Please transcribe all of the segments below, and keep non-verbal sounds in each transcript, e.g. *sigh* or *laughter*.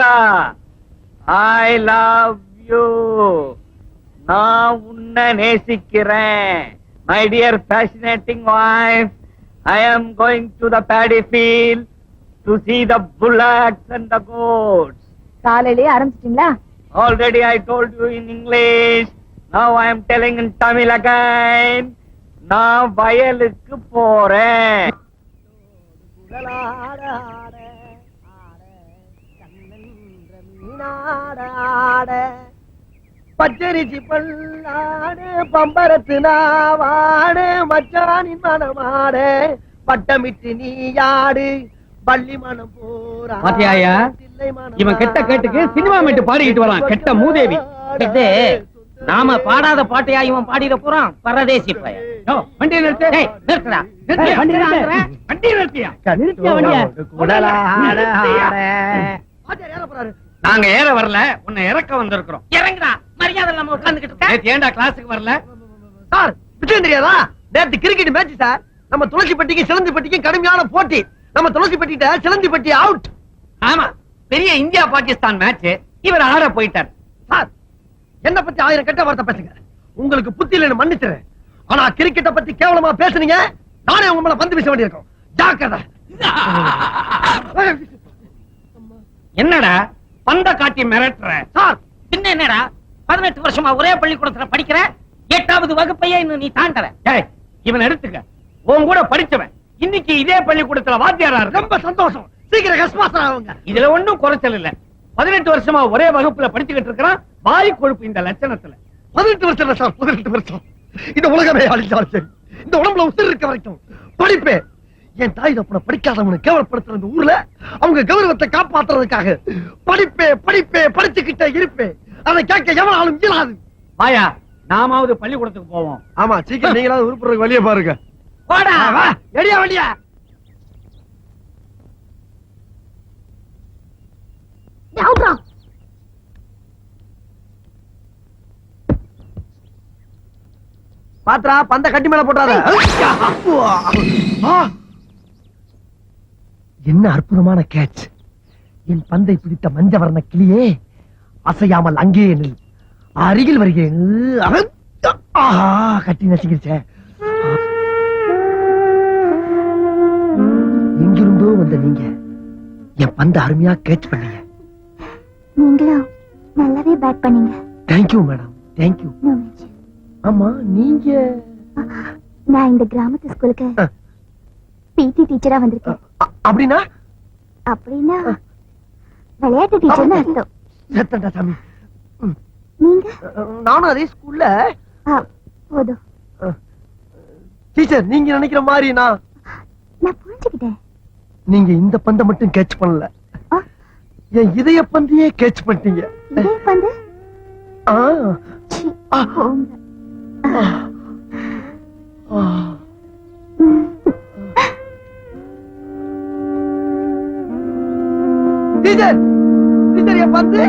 Muruga I love you நான் உன்னை நேசிக்கிறேன் my dear fascinating wife I am going to the paddy field to see the bullocks and the goats காலையிலேயே ஆரம்பிச்சிட்டீங்களா already i told you in english now i am telling in tamil again நான் வயலுக்கு போறேன் குழலாட ஆட, ஆட, ஆட. பச்சரிசி பல்லாடு பம்பரத்து நாவாடு மச்சானின் மனமாடு பட்டமிட்டு நீயாடு பள்ளி மனம் போரா பாத்தியாயா? இவன் கெட்ட கேட்டுக்கு சினிமா மேட்டு பாடிக்கிட்டு வரான், கெட்ட மூதேவி. இது நாம பாடாத பாட்டையா இவன் பாடிட போறான் பரதேசி பையன் யோ, வண்டியை நிறுத்து. நிறுத்துடா. வண்டி நிறுத்து. வண்டியை நிறுத்தியா? நிறுத்தியா வண்டிய? நாங்க ஏற வரல உன்னை இறக்க வந்திருக்கிறோம். இறங்குடா மரியாதை நம்ம உட்கார்ந்துகிட்டு இருக்க. ஏன்டா கிளாஸுக்கு வரல? சார் விஷயம் தெரியாதா? நேத்து கிரிக்கெட் மேட்ச் சார். நம்ம துளசிப்பட்டிக்கு சிலந்திப்பட்டிக்கு கடுமையான போட்டி. நம்ம துளசிப்பட்டிட்ட சிலந்திப்பட்டி அவுட் ஆமா பெரிய இந்தியா பாகிஸ்தான் மேட்ச் இவர் ஆட போயிட்டார். சார் என்ன பத்தி ஆயிரம் கெட்ட வார்த்தை பேசுங்க. உங்களுக்கு புத்தி இல்லைன்னு மன்னிச்சுறேன் ஆனா கிரிக்கெட்ட பத்தி கேவலமா பேசுனீங்க நானே உங்க மேல பந்து வீச வேண்டியிருக்கும். ஜாக்கிரதை. *laughs* என்னடா? பந்த காட்டி மிரட்டுற சார் பின்ன என்னடா? பதினெட்டு வருஷமா ஒரே பள்ளிக்கூடத்துல படிக்கிற எட்டாவது வகுப்பையே இன்னும் நீ தாண்டல. டேய் இவன் எடுத்துக்க. உன் கூட படிச்சவன். இன்னைக்கு இதே பள்ளிக்கூடத்துல வாத்தியாரா ரொம்ப சந்தோஷம். சீக்கிரம் கஸ்மாசம் ஆகுங்க. இதுல ஒண்ணும் குறைச்சல் இல்ல. பதினெட்டு வருஷமா ஒரே வகுப்புல படிச்சுக்கிட்டு இருக்கிறான். வாய் கொழுப்பு இந்த லட்சணத்துல. பதினெட்டு வருஷம் சார் பதினெட்டு வருஷம். இந்த உலகமே அழிஞ்சாலும் சரி. இந்த உடம்புல உசிர் இருக்க வரைக்கும். படிப்பே. என் தாய் தப்பனை படிக்காதவனை கேவலப்படுத்துற இந்த ஊர்ல அவங்க கௌரவத்தை காப்பாத்துறதுக்காக படிப்பே படிப்பே படிச்சுக்கிட்டே இருப்பே. அதை கேட்க எவனாலும் இயலாது. வாயா நாமாவது பள்ளிக்கூடத்துக்கு போவோம். ஆமா சீக்கிரம் நீங்களாவது உருப்புறதுக்கு வழிய பாருங்க. போடா வா எடியா வழியா? பாத்ரா பந்த கட்டி மேல போட்டாத ஆ! என்ன அற்புதமான கேட்ச். என் பந்தை பிடித்த மஞ்சவர்ண கிளியே அசையாமல் அங்கே நில். அருகில் வருகிறேன்! ஆஹா கட்டி நசுங்கிருச்சே. எங்கிருந்தோ வந்த நீங்க என் பந்த அருமையா கேட்ச் பண்ணீங்க. நீங்களும் நல்லாவே பேட் பண்ணீங்க. Thank you madam thank you. ஆமா நீங்க? நான் இந்த கிராமத்து ஸ்கூலுக்கு. பிடி டீச்சரா வந்திருக்கேன். அப்படின்னா? அப்படின்னா விளையாட்டு டீச்சர்னு அர்த்தம். செத்தண்டா சாமி. நீங்க? நானும் அதே ஸ்கூல்ல போதும். டீச்சர் நீங்க நினைக்கிற மாதிரி நான் நான் புரிஞ்சுக்கிட்டேன். நீங்க இந்த பந்தை மட்டும் கேட்ச் பண்ணல. என் இதய பந்தையே கேட்ச் பண்ணிட்டீங்க. இதே பந்து? ஆ, ஆ. ஆ, டீச்சர் டீச்சர் என் பந்து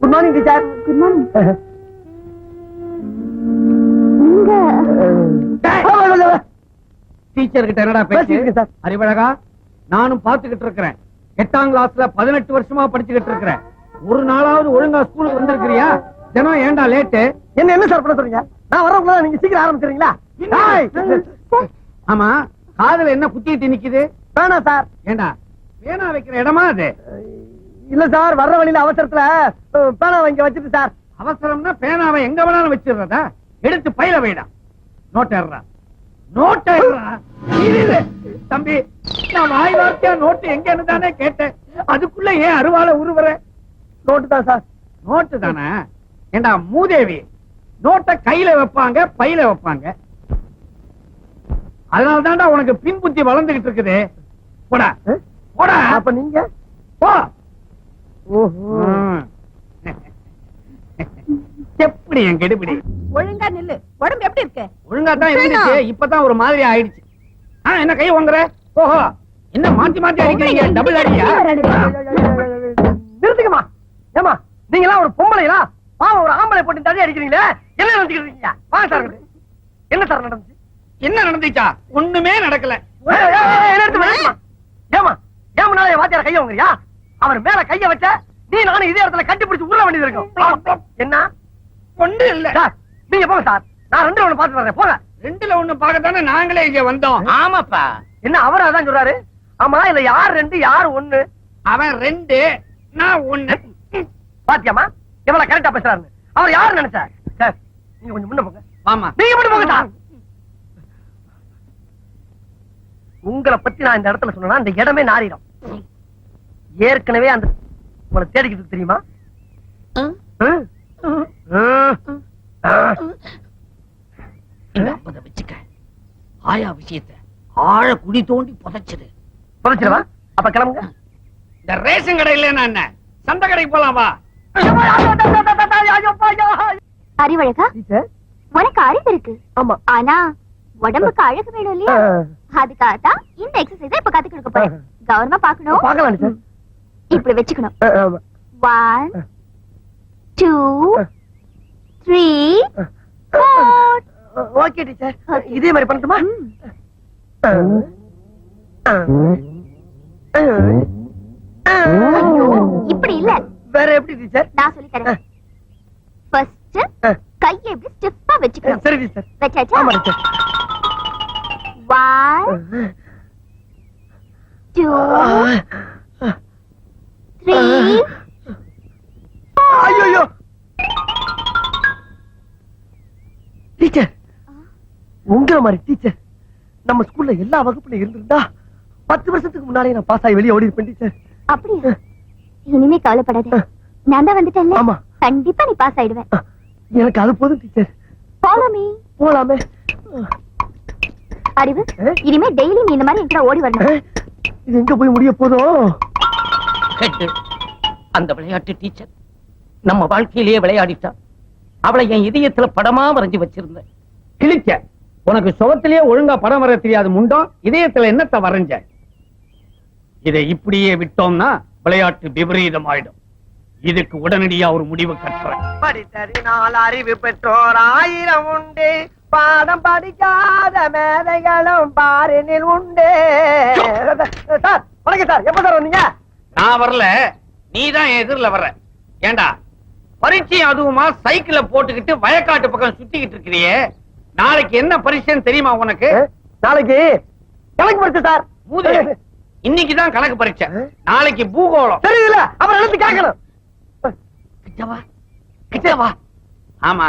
good morning teacher good morning teacher கிட்ட என்னடா பேசிருக்கேன் சார். அறிவழகா நானும் பாத்துக்கிட்டு இருக்கிறேன் எட்டாம் கிளாஸ்ல பதினெட்டு வருஷமா படிச்சுக்கிட்டு இருக்கிறேன் ஒரு நாளாவது ஒழுங்கா ஸ்கூலுக்கு வந்திருக்கிறியா தினம் ஏன்டா லேட்டு என்ன என்ன சார் பண்ண சொல்றீங்க நான் வரவங்கள நீங்க சீக்கிரம் ஆரம்பிச்சிருங்களா ஆமா காதுல என்ன குத்திட்டு நிக்குது? வேணாம் சார். ஏண்டா? பேனா வைக்கிற இடமா அது? இல்ல சார் வர்ற வழியில அவசரத்துல அஹ், பேனா இங்க வச்சுட்டு சார். அவசரம்னா பேனாவை எங்க வேணாலும் வச்சிடுறதா? எடுத்து பையில வைடா. நோட்டேறா நோட்டேறா தம்பி நான் வாய் வார்த்தையா நோட்டு எங்கன்னு தானே கேட்டேன். அதுக்குள்ள ஏன் அருவாளை உருவற? நோட்டு தான் சார். நோட்டு தானே? ஏண்டா மூதேவி நோட்டை கையில வைப்பாங்க பையில வைப்பாங்க. அதனால தான்டா உனக்கு பின் புத்தி வளர்ந்துகிட்டு இருக்குது. போடா? போடா. அப்ப நீங்க? போ. எப்படி என் கெடுபிடி? ஒழுங்கா நில்லு. உடம்பு எப்படி இருக்கு? ஒழுங்கா தான் இருந்துச்சு. இப்பதான் ஒரு மாதிரி ஆயிடுச்சு. ஆ, என்ன கை வாங்குற ஓஹோ. என்ன மாத்தி மாத்தி அடிக்கிறீங்க? டபுள் அடியா? நிறுத்துக்கமா ஏமா நீங்களா ஒரு பொம்பளைங்களா பாவம் ஒரு ஆம்பளை போட்டு தள்ளி அடிக்கிறீங்களே? என்ன நினைச்சுக்கிட்டு இருக்கீங்க? வாங்க சார். என்ன சார் நடந்துச்சு? என்ன நடந்துச்சா? ஒண்ணுமே நடக்கல. முன்னாலே வாத்தியார கைய வாங்குறியா? அவர் மேல கைய வச்ச நீ நானும் இதே இடத்துல கட்டி பிடிச்சு உள்ள வேண்டியது இருக்கும். என்ன? ஒண்ணு இல்ல. சார் நீங்க போங்க சார். நான் ரெண்டு ஒண்ணு பாத்து வரேன். போங்க. ரெண்டுல ஒண்ணு பார்க்கத்தானே நாங்களே இங்க வந்தோம். ஆமாப்பா. என்ன அவர் அதான் சொல்றாரு? ஆமா இல்ல யார் ரெண்டு யார் ஒண்ணு? அவன் ரெண்டு நான் ஒண்ணு. பாத்தியாமா எவ்வளவு கரெக்டா பேசுறாரு அவர் யாரு நினைச்சா? சார் நீங்க கொஞ்சம் முன்ன போங்க. ஆமா நீங்க மட்டும் போங்க சார். உங்களை பத்தி நான் இந்த இடத்துல சொன்னா இந்த இடமே நாரிடும். ஏற்கனவே அந்த உங்களை தேடிக்கிட்டு தெரியுமா? வச்சுக்க. ஆயா விஷயத்த ஆழ குழி தோண்டி புதைச்சிரு புதைச்சிடவா? அப்ப கிளம்புங்க. இந்த ரேஷன் கடையில நான் என்ன? சந்தை கடைக்கு போலாம் வா. அறிவழகா? டீச்சர். உனக்கு அறிவு இருக்கு. ஆமா. ஆனா உடம்புக்கு அழகு வேணும் இல்லையா? அதுக்காகத்தான் இந்த எக்ஸசைஸ் இப்ப கத்து கொடுக்க போறேன். கவனமா பாக்கணும் பாக்கலாம் டீச்சர் இப்படி வச்சுக்கணும். One two three okay teacher இதே மாதிரி பண்ணட்டுமா? இப்படி இல்ல. வேற எப்படி டீச்சர் நான் சொல்லி தரேன். ஃபர்ஸ்ட் கையை இப்படி ஸ்டிஃபா வச்சுக்கணும். சரி டீச்சர் வச்சாச்சா? ஆமா டீச்சர் ஒன் டூ த்ரீ ஐயோ டீச்சர் உங்கள மாதிரி டீச்சர் நம்ம ஸ்கூல்ல எல்லா வகுப்புல இருந்திருந்தா பத்து வருஷத்துக்கு முன்னாலே நான் பாஸ் ஆகி வெளியே ஓடி இருப்பேன் டீச்சர் அப்படியா? இனிமே கவலைப்படாத. நான் தான் வந்துட்டேன்ல. ஆமா. கண்டிப்பா நீ பாஸ் ஆயிடுவேன். எனக்கு அது போதும் டீச்சர் ஃபாலோ மீ போலாமே. அறிவு? இனிமே டெய்லி நீ இந்த மாதிரி என்கிட்ட ஓடி வரணும். இது எங்க போய் முடிய கேட்டு. அந்த விளையாட்டு டீச்சர் நம்ம வாழ்க்கையிலேயே விளையாடிட்டா அவளை என் இதயத்துல படமா வரைஞ்சு வச்சிருந்தேன். கிழிச்ச. உனக்கு சுகத்திலேயே ஒழுங்கா படம் வர தெரியாது முண்டம் இதயத்துல என்னத்த வரைஞ்ச? இதை இப்படியே விட்டோம்னா விளையாட்டு விபரீதம் ஆயிடும் இதுக்கு உடனடியா ஒரு முடிவு கட்டுறேன். படித்தறினால் அறிவு பெற்றோர் ஆயிரம் உண்டு. பாடம் படிக்காத மேதைகளும் பாரினில் உண்டு. சார் வணக்கம் சார். எப்ப சார் வந்தீங்க? நான் வரல. நீ தான் எதிரில வர்ற. ஏண்டா? பரீட்சை அதுவுமா சைக்கிள போட்டுக்கிட்டு வயக்காட்டு பக்கம் சுத்திக்கிட்டு இருக்கிறியே. நாளைக்கு என்ன பரீட்சைன்னு தெரியுமா உனக்கு? நாளைக்கு கணக்கு படிச்சு சார். மூதே இன்னைக்கு தான் கணக்கு பரீட்சை. நாளைக்கு பூகோளம். தெரியல அப்புறம் எழுத்து கேட்கணும். கிட்டவா? கிட்டவா? ஆமா.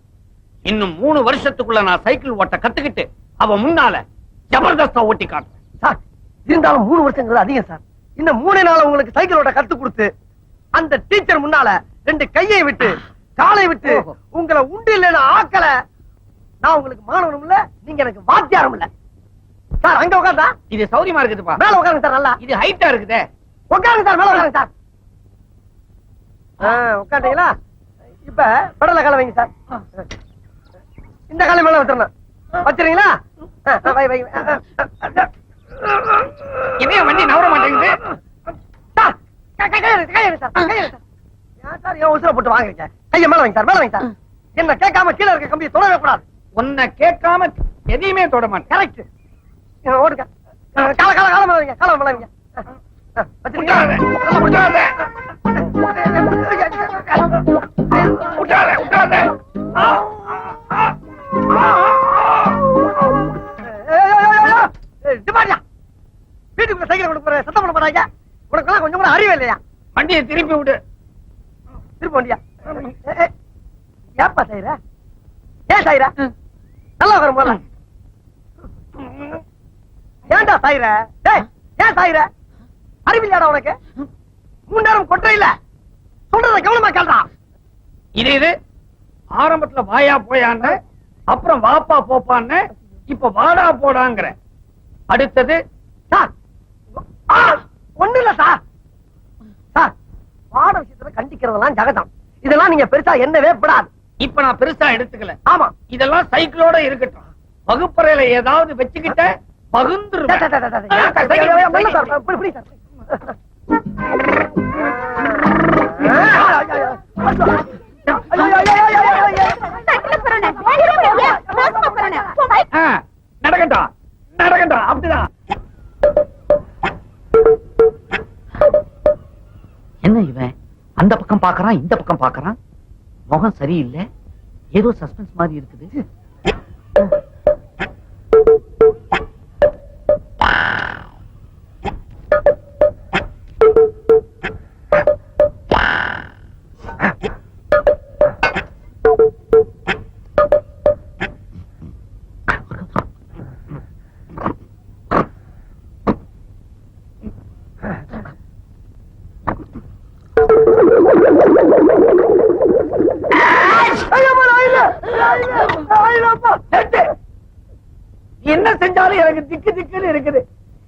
இன்னும் மூணு வருஷத்துக்குள்ள நான் சைக்கிள் ஓட்ட கத்துக்கிட்டு அவ முன்னால ஜபர்தஸ்தா ஓட்டி காட்டுறேன். சார் இருந்தாலும் மூணு வருஷங்கிறது அதிகம் சார். இன்னும் மூணே நாள் உங்களுக்கு சைக்கிள் ஓட்ட கத்து கொடுத்து அந்த டீச்சர் முன்னால ரெண்டு கையை விட்டு காலை விட்டு. உங்களை உண்டு இல்லைன்னு ஆக்கல. நான் உங்களுக்கு மாணவனும் இல்ல நீங்க எனக்கு வாத்தியாரும் இல்ல சார் அங்க உட்காந்தா இது சௌரியமா இருக்குதுப்பா. மேல உட்காருங்க சார் நல்லா. இது ஹைட்டா இருக்குதே. உட்காருங்க சார் மேல உட்காருங்க சார். உட்காந்தீங்களா இப்ப படல கால வைங்க சார் இந்த காலை மேல வச்சிடணும் வச்சிருங்களா. இதே வண்டி நவர மாட்டேங்குது. என்ன கேட்காம கீழே இருக்க கம்பியை தொடவே கூடாது உன்னை கேட்காம எதையுமே தொட மாட்டேன் கரெக்ட் ஓடுங்க கால கால கால மேல வைங்க கால மேல வைங்க வீட்டுக்குள்ள சைக்கிள் கொண்டு போற சத்தம் பண்ண போறாங்க உனக்கெல்லாம் கொஞ்சம் கூட அறிவு இல்லையா? வண்டியை திருப்பி விடு. திருப்ப வண்டியா? ஏப்பா செய்யற ஏன் செய்யற நல்லா வரும் போல ஏன்டா சாயிர டேய் ஏன் சாயிர அறிவில்லையாடா உனக்கு? மூணு நேரம் கொட்டை இல்ல. சொல்றத கவனமா கேள்றா இது இது. ஆரம்பத்துல வாயா போயான்னு அப்புறம் வாப்பா போப்பான்னு இப்ப வாடா போடாங்கிற அடுத்தது சார் ஒண்ணு இல்ல சார் சார் பாட விஷயத்துல கண்டிக்கிறதெல்லாம் ஜகதம் இதெல்லாம் நீங்க பெருசா என்னவே படாது இப்ப நான் பெருசா எடுத்துக்கல ஆமா இதெல்லாம் சைக்கிளோட இருக்கட்டும் வகுப்பறையில ஏதாவது வச்சுக்கிட்ட பகுந்துருவேன் மெல்ல சார், அப்படிதான். என்ன இவன்? அந்த பக்கம் பாக்குறான் இந்த பக்கம் பாக்குறான் முகம் சரியில்லை. ஏதோ சஸ்பென்ஸ் மாதிரி இருக்குது. என்ன செஞ்சாலும் எனக்கு திக்கு திக்குன்னு இருக்குது.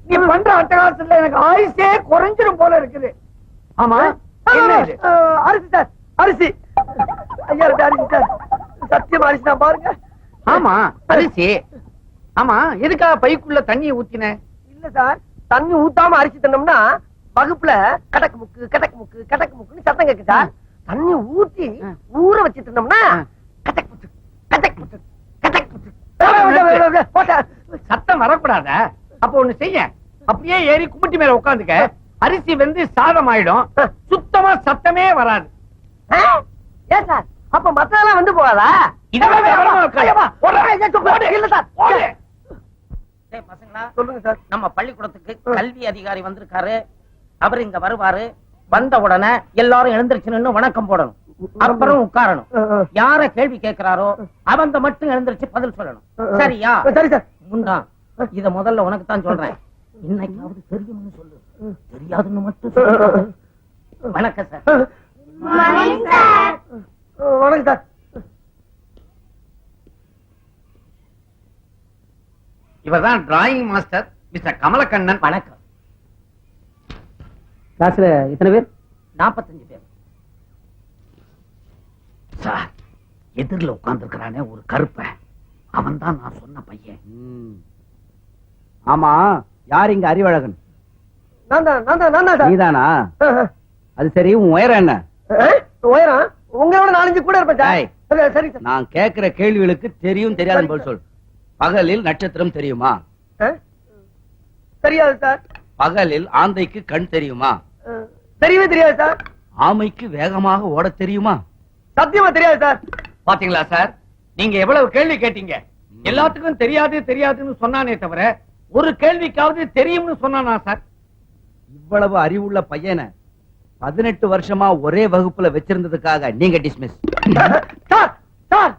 நீ பண்ற அட்டகாசத்துல எனக்கு ஆயுசே குறைஞ்சிரும் போல இருக்குது. ஆமா? அரிசி சார். அரிசி? ஐயா ரெண்டு அரிசி சார். சத்தியமா அரிசி தான் பாருங்க. ஆமா அரிசி. ஆமா எதுக்காக பைக்குள்ள தண்ணியை ஊத்தின? இல்ல சார் தண்ணி ஊத்தாம அரிசி தின்னோம்னா வகுப்புல கடக்கு முக்கு கடக்கு முக்கு கடக்கு முக்குன்னு சத்தம் கேக்கு சார். தண்ணி ஊத்தி. ஊற வச்சு தின்னோம்னா ஆ. கடக்கு கடக்கு முக்கு நிறுத்து. போட்டா சத்தம் வரக்கூடாத. அப்ப ஒண்ணு செய்ய. அப்படியே ஏறி கும்பிட்டு மேல உட்காந்துக்க அரிசி வந்து சாதம் ஆயிடும். சுத்தமா சத்தமே வராது? ஏன் சார்? அப்ப மத்ததெல்லாம் வந்து போகாதா? சொல்லுங்க சார். நம்ம பள்ளிக்கூடத்துக்கு கல்வி அதிகாரி வந்திருக்காரு. அவர் இங்க வருவாரு. வந்த உடனே எல்லாரும் எழுந்திருச்சு நின்னு வணக்கம் போடணும். அப்புறம் உட்காரணும். யார கேள்வி கேட்கிறாரோ அவங்க மட்டும் எழுந்திருச்சு பதில் சொல்லணும். சரியா? சரி சார். முண்டா இத முதல்ல உனக்கு தான் சொல்றேன். இன்னைக்காவது தெரியும்னு சொல்லு. தெரியாதுன்னு மட்டும் சொல்லு. வணக்கம் சார். வணக்கம் சார். இவர்தான் டிராயிங் மாஸ்டர் மிஸ்டர் கமலக்கண்ணன். வணக்கம். கிளாஸ்ல எத்தனை பேர்? நாற்பத்தஞ்சு பேர். சார் எதிரில் உட்கார்ந்துருக்கிறானே ஒரு கருப்ப. அவன் தான் நான் சொன்ன பையன். ஆமா யார் இங்க அறிவழகன்? நீதானா. அது சரி உன் உயரம் என்ன? உயரம்? உங்களோட நாலஞ்சு கூட இருப்பேன் சார். நான் கேக்குற கேள்விகளுக்கு தெரியும் தெரியாதுன்னு பதில் சொல். பகலில் நட்சத்திரம் தெரியுமா? தெரியாது சார். பகலில் ஆந்தைக்கு கண் தெரியுமா? தெரியவே தெரியாது சார். ஆமைக்கு வேகமாக ஓடத் தெரியுமா? சத்தியமா தெரியாது சார். பாத்தீங்களா சார்? நீங்க எவ்வளவு கேள்வி கேட்டீங்க? எல்லாத்துக்கும் தெரியாது தெரியாதுன்னு சொன்னானே தவிர ஒரு கேள்விக்காவது தெரியும்னு சொன்னானா சார்? இவ்வளவு அறிவுள்ள பையனை பதினெட்டு வருஷமா ஒரே வகுப்புல வச்சிருந்ததுக்காக நீங்க டிஸ்மிஸ் சார் சார்.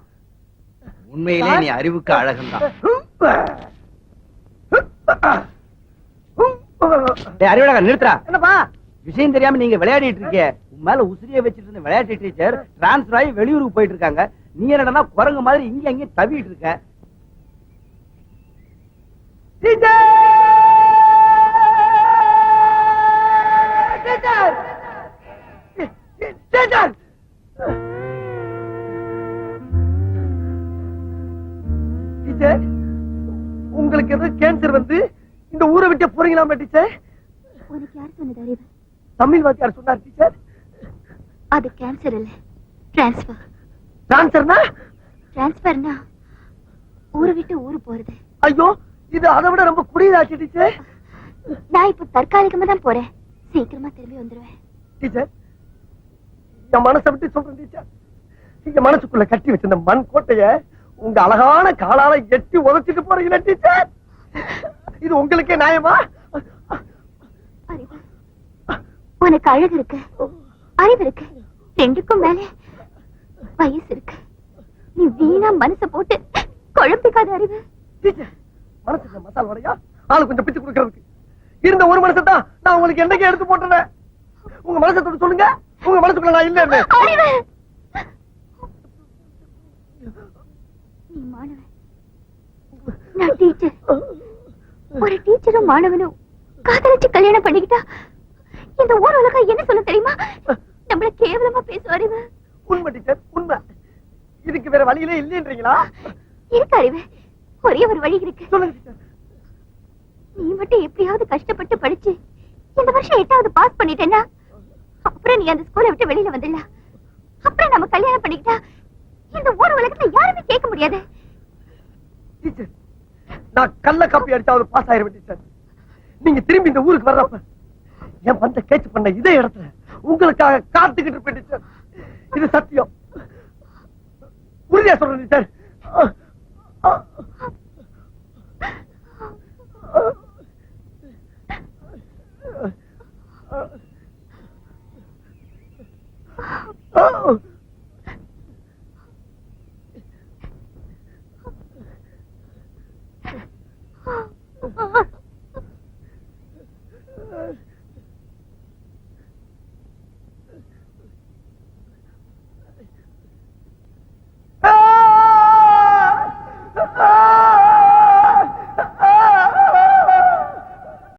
உண்மையிலே நீ அறிவுக்கு அழகன் தான் அறிவழகன் நிறுத்துறா என்னப்பா? விஷயம் தெரியாம நீங்க விளையாடிட்டு இருக்கீங்க. மேல உசிரியை வச்சிட்டு இருந்த விளையாட்டு டீச்சர் டிரான்ஸ்பர் ஆகி வெளியூருக்கு போயிட்டு இருக்காங்க. நீ என்னடா குரங்கு மாதிரி இங்க அங்கேயும் தவிட்டு இருக்க. உங்களுக்கு ஏதோ கேன்சர் வந்து இந்த ஊரை விட்டு போறீங்களா டீச்சர் உனக்கு யார் சொன்னது தமிழ் வாத்தியார் சொன்னார் அது கேன்சர் இல்ல. டிரான்ஸ்பர் டிரான்ஸ்ஃபர்னா டிரான்ஸ்பர்னா ஊரை விட்டு ஊரு போறது. ஐயோ இது அதை விட ரொம்ப குடியதாச்சு டீச்சர். நான் இப்ப தற்காலிகமா தான் போறேன். சீக்கிரமா திரும்பி வந்துருவேன். டீச்சர் என் மனசை விட்டு சொல்றேன் டீச்சர். என் மனசுக்குள்ள கட்டி வச்சிருந்த மண் கோட்டைய உங்க அழகான காலால எட்டி உதச்சிட்டு போறீங்களா டீச்சர். இது உங்களுக்கே நியாயமா? உனக்கு அழகு இருக்கு. அறிவு இருக்கு. ரெண்டுக்கும் மேல வயசு இருக்கு. நீ வீணா மனச போட்டு குழப்பிக்காத அறிவு. மனசுக்கு மசால் ஆளு கொஞ்சம் பிச்சு கொடுக்கறதுக்கு. இருந்த ஒரு மனசை தான் நான் உங்களுக்கு என்னைக்கு எடுத்து போட்டுறேன் உங்க மனசை தொட்டு சொல்லுங்க. உங்க மனசுக்குள்ள நான் இல்ல அறிவு. நீ மாணவன். நான் டீச்சர். ஒரு டீச்சரும் மாணவனும் காதலிச்சு கல்யாணம் பண்ணிக்கிட்டா இந்த ஊர் உலகம் என்ன சொல்ல தெரியுமா? நம்மள கேவலமா பேசுவாரு இவன். உண்மை டீச்சர் உண்மை. இதுக்கு வேற வழியிலே இல்லைன்றீங்களா? இருக்கு அறிவு. ஒரே ஒரு வழி இருக்கு. சொல்லுங்க நீ மட்டும் எப்படியாவது கஷ்டப்பட்டு படிச்சு இந்த வருஷம் எட்டாவது பாஸ் பண்ணிட்டேன்னா அப்புறம் நீ அந்த ஸ்கூலை விட்டு வெளியில வந்துடலாம் அப்புறம் நம்ம கல்யாணம் பண்ணிக்கிட்டா இந்த ஊர் உலகத்துல யாருமே கேட்க முடியாது. டீச்சர் நான் கள்ள காப்பி அடிச்சாவது பாஸ் ஆயிருவேன் டீச்சர். நீங்க திரும்பி இந்த ஊருக்கு வர்றப்ப என் பந்த கேட்ச் பண்ண இதே இடத்துல உங்களுக்காக காத்துக்கிட்டு இருப்பேன் டீச்சர் இது சத்தியம் உறுதியா சொல்றேன் டீச்சர் Ah!